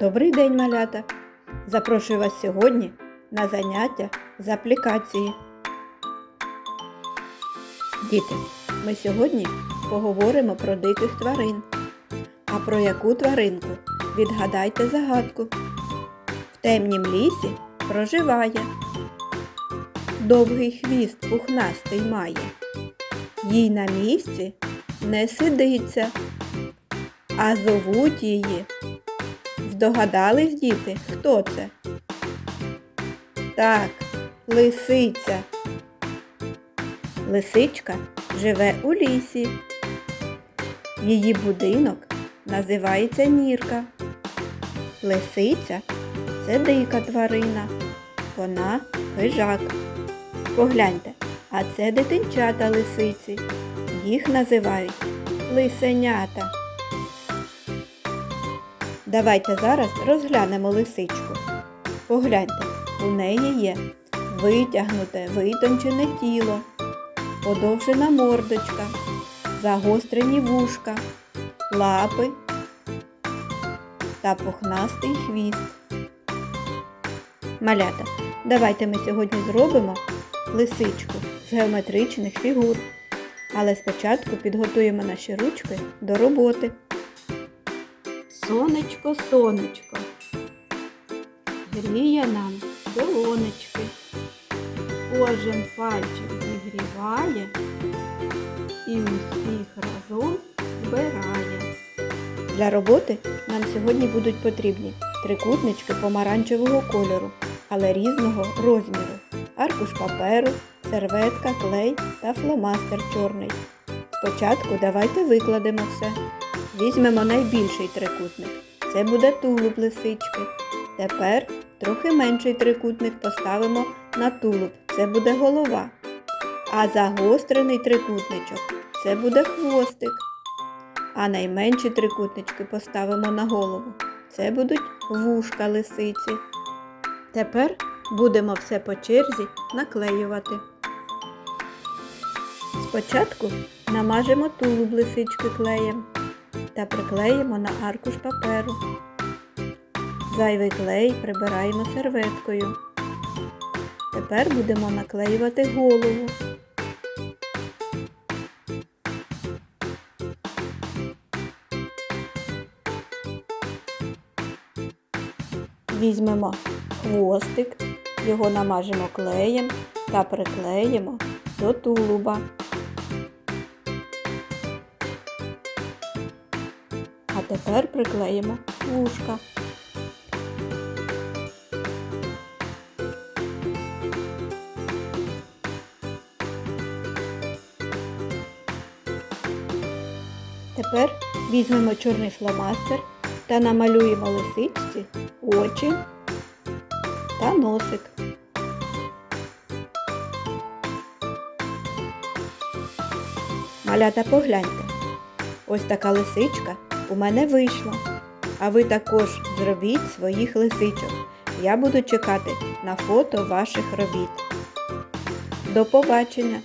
Добрий день, малята! Запрошую вас сьогодні на заняття з аплікації. Діти, ми сьогодні поговоримо про диких тварин. А про яку тваринку? Відгадайте загадку. В темнім лісі проживає. Довгий хвіст пухнастий має. Їй на місці не сидиться, а зовуть її. Здогадались, діти, хто це? Так, лисиця. Лисичка живе у лісі. Її будинок називається нірка. Лисиця це дика тварина. Вона хижак. Погляньте, а це дитинчата лисиці. Їх називають лисенята. Давайте зараз розглянемо лисичку. Погляньте, у неї є витягнуте, витончене тіло, подовжена мордочка, загострені вушка, лапи та пухнастий хвіст. Малята, давайте ми сьогодні зробимо лисичку з геометричних фігур. Але спочатку підготуємо наші ручки до роботи. Сонечко, сонечко, гріє нам долонечки. Кожен пальчик зігріває і усіх разом збирає. Для роботи нам сьогодні будуть потрібні трикутнички помаранчевого кольору, але різного розміру, аркуш паперу, серветка, клей та фломастер чорний. Спочатку давайте викладемо все. Візьмемо найбільший трикутник. Це буде тулуб лисички. Тепер трохи менший трикутник поставимо на тулуб. Це буде голова. А загострений трикутничок це буде хвостик. А найменші трикутнички поставимо на голову. Це будуть вушка лисиці. Тепер будемо все по черзі наклеювати. Спочатку намажемо тулуб лисички клеєм та приклеїмо на аркуш паперу. Зайвий клей прибираємо серветкою. Тепер будемо наклеювати голову. Візьмемо хвостик, його намажемо клеєм та приклеїмо до тулуба. А тепер приклеїмо вушка. Тепер візьмемо чорний фломастер та намалюємо лисичці очі та носик. Малята погляньте. Ось така лисичка у мене вийшло. А ви також зробіть своїх лисичок. Я буду чекати на фото ваших робіт. До побачення!